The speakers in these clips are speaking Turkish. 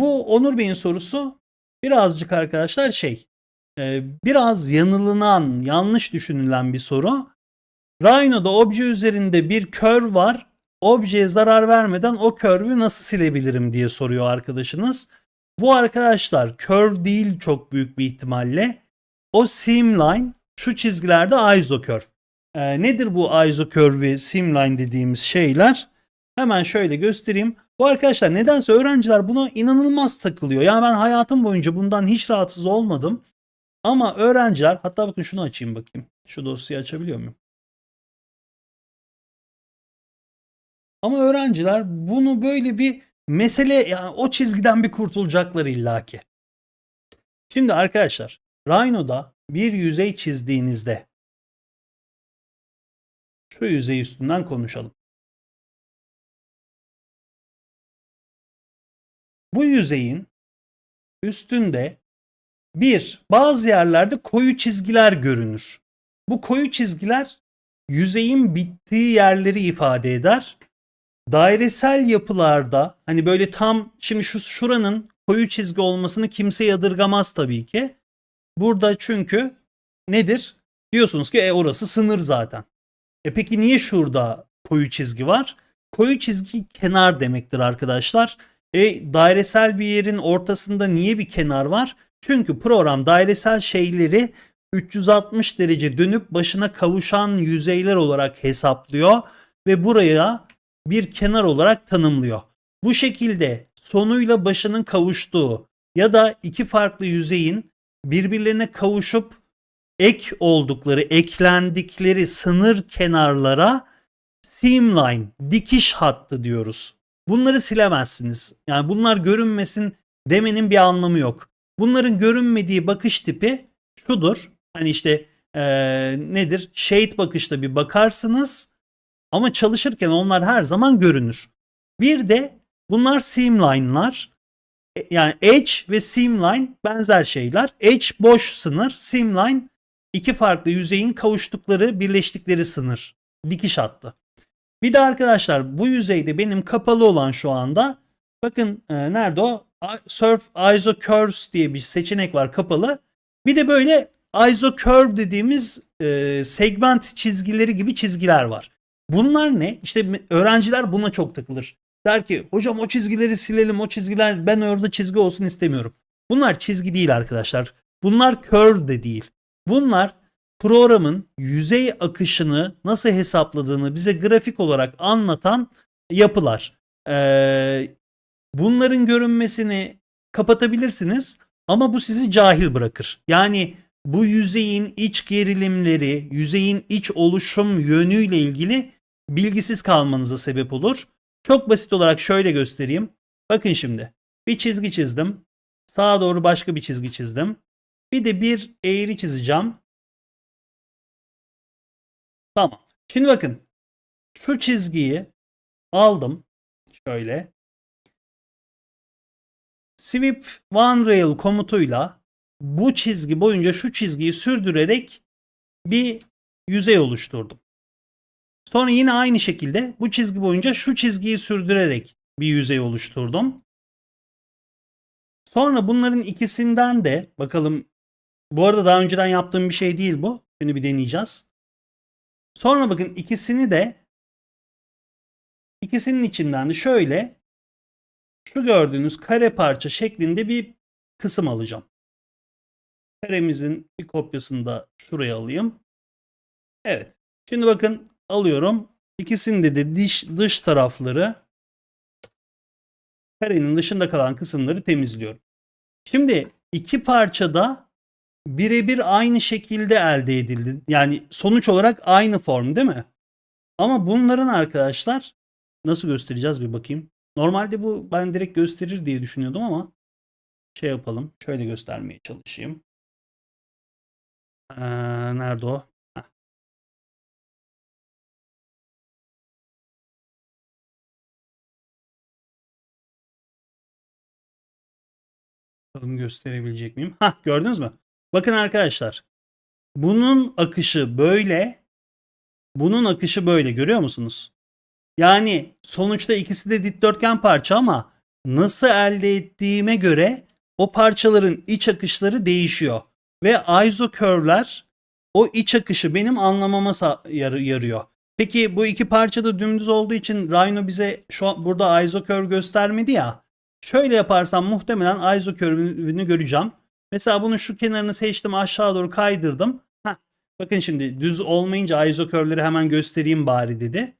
bu Onur Bey'in sorusu birazcık arkadaşlar şey e, biraz yanılınan, yanlış düşünülen bir soru. Rhino'da obje üzerinde bir kör var. Objeye zarar vermeden o körvü nasıl silebilirim diye soruyor arkadaşınız. Bu arkadaşlar curve değil çok büyük bir ihtimalle. O seamline şu çizgilerde isocurve. Ee, nedir bu isocurve ve seamline dediğimiz şeyler? Hemen şöyle göstereyim. Bu arkadaşlar nedense öğrenciler buna inanılmaz takılıyor. Yani ben hayatım boyunca bundan hiç rahatsız olmadım. Ama öğrenciler hatta bakın şunu açayım bakayım. Şu dosyayı açabiliyor muyum? Ama öğrenciler bunu böyle bir mesele yani o çizgiden bir kurtulacaklar illaki. Şimdi arkadaşlar Rhino'da bir yüzey çizdiğinizde şu yüzey üstünden konuşalım. Bu yüzeyin üstünde bir bazı yerlerde koyu çizgiler görünür. Bu koyu çizgiler yüzeyin bittiği yerleri ifade eder. Dairesel yapılarda hani böyle tam şimdi şu şuranın koyu çizgi olmasını kimse yadırgamaz tabii ki. Burada çünkü nedir? Diyorsunuz ki e orası sınır zaten. E peki niye şurada koyu çizgi var? Koyu çizgi kenar demektir arkadaşlar. E dairesel bir yerin ortasında niye bir kenar var? Çünkü program dairesel şeyleri 360 derece dönüp başına kavuşan yüzeyler olarak hesaplıyor ve buraya bir kenar olarak tanımlıyor. Bu şekilde sonuyla başının kavuştuğu ya da iki farklı yüzeyin birbirlerine kavuşup ek oldukları, eklendikleri sınır kenarlara seamline, dikiş hattı diyoruz. Bunları silemezsiniz. Yani bunlar görünmesin demenin bir anlamı yok. Bunların görünmediği bakış tipi şudur. Hani işte ee, nedir? Shade bakışta bir bakarsınız ama çalışırken onlar her zaman görünür. Bir de bunlar seamline'lar. E, Yani edge ve seamline benzer şeyler. Edge boş sınır, seamline iki farklı yüzeyin kavuştukları, birleştikleri sınır. Dikiş hattı. Bir de arkadaşlar bu yüzeyde benim kapalı olan şu anda bakın e, nerede o? Surf ISO Curves diye bir seçenek var kapalı. Bir de böyle ISO Curve dediğimiz e, segment çizgileri gibi çizgiler var. Bunlar ne? İşte öğrenciler buna çok takılır. Der ki hocam o çizgileri silelim o çizgiler ben orada çizgi olsun istemiyorum. Bunlar çizgi değil arkadaşlar. Bunlar curve de değil. Bunlar programın yüzey akışını nasıl hesapladığını bize grafik olarak anlatan yapılar. Ee, bunların görünmesini kapatabilirsiniz ama bu sizi cahil bırakır. Yani bu yüzeyin iç gerilimleri, yüzeyin iç oluşum yönüyle ilgili bilgisiz kalmanıza sebep olur. Çok basit olarak şöyle göstereyim. Bakın şimdi. Bir çizgi çizdim. Sağa doğru başka bir çizgi çizdim. Bir de bir eğri çizeceğim. Tamam. Şimdi bakın. Şu çizgiyi aldım. Şöyle. Sweep one rail komutuyla bu çizgi boyunca şu çizgiyi sürdürerek bir yüzey oluşturdum. Sonra yine aynı şekilde bu çizgi boyunca şu çizgiyi sürdürerek bir yüzey oluşturdum. Sonra bunların ikisinden de bakalım bu arada daha önceden yaptığım bir şey değil bu. Şimdi bir deneyeceğiz. Sonra bakın ikisini de ikisinin içinden de şöyle şu gördüğünüz kare parça şeklinde bir kısım alacağım. Karemizin bir kopyasını da şuraya alayım. Evet. Şimdi bakın alıyorum. İkisinde de dış, dış tarafları karenin dışında kalan kısımları temizliyorum. Şimdi iki parçada birebir aynı şekilde elde edildi. Yani sonuç olarak aynı form değil mi? Ama bunların arkadaşlar nasıl göstereceğiz bir bakayım. Normalde bu ben direkt gösterir diye düşünüyordum ama şey yapalım. Şöyle göstermeye çalışayım. Ee, nerede o? Heh. Bakalım gösterebilecek miyim? Hah gördünüz mü? Bakın arkadaşlar. Bunun akışı böyle. Bunun akışı böyle görüyor musunuz? Yani sonuçta ikisi de dikdörtgen parça ama nasıl elde ettiğime göre o parçaların iç akışları değişiyor. Ve isocurve'ler o iç akışı benim anlamama yar- yarıyor. Peki bu iki parça da dümdüz olduğu için Rhino bize şu an burada isocurve göstermedi ya. Şöyle yaparsam muhtemelen isocurve'ünü göreceğim. Mesela bunun şu kenarını seçtim aşağı doğru kaydırdım. Heh, bakın şimdi düz olmayınca isocurve'leri hemen göstereyim bari dedi.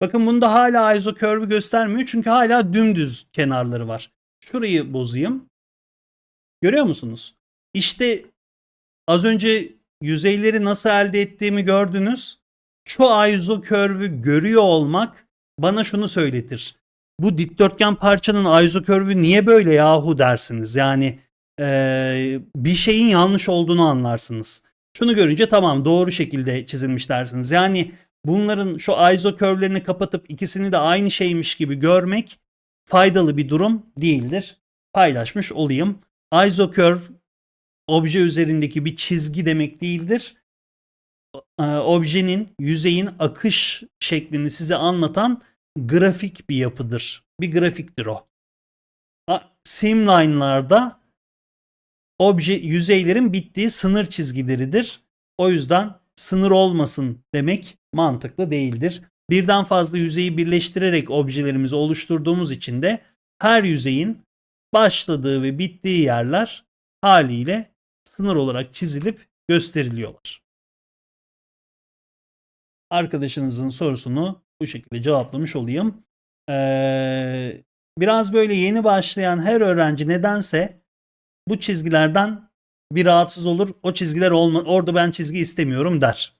Bakın bunda hala isocurve'ü göstermiyor çünkü hala dümdüz kenarları var. Şurayı bozayım. Görüyor musunuz? İşte az önce yüzeyleri nasıl elde ettiğimi gördünüz. Şu isocurve'ü görüyor olmak bana şunu söyletir. Bu dikdörtgen parçanın isocurve'ü niye böyle yahu dersiniz. Yani eee, bir şeyin yanlış olduğunu anlarsınız. Şunu görünce tamam doğru şekilde çizilmiş dersiniz. Yani bunların şu isocurve'lerini kapatıp ikisini de aynı şeymiş gibi görmek faydalı bir durum değildir. Paylaşmış olayım. Isocurve obje üzerindeki bir çizgi demek değildir. Ee, Objenin, yüzeyin akış şeklini size anlatan grafik bir yapıdır. Bir grafiktir o. Simline'larda obje yüzeylerin bittiği sınır çizgileridir. O yüzden sınır olmasın demek mantıklı değildir. Birden fazla yüzeyi birleştirerek objelerimizi oluşturduğumuz için de her yüzeyin başladığı ve bittiği yerler haliyle sınır olarak çizilip gösteriliyorlar. Arkadaşınızın sorusunu bu şekilde cevaplamış olayım. Ee, biraz böyle yeni başlayan her öğrenci nedense bu çizgilerden bir rahatsız olur. O çizgiler olma orada ben çizgi istemiyorum der.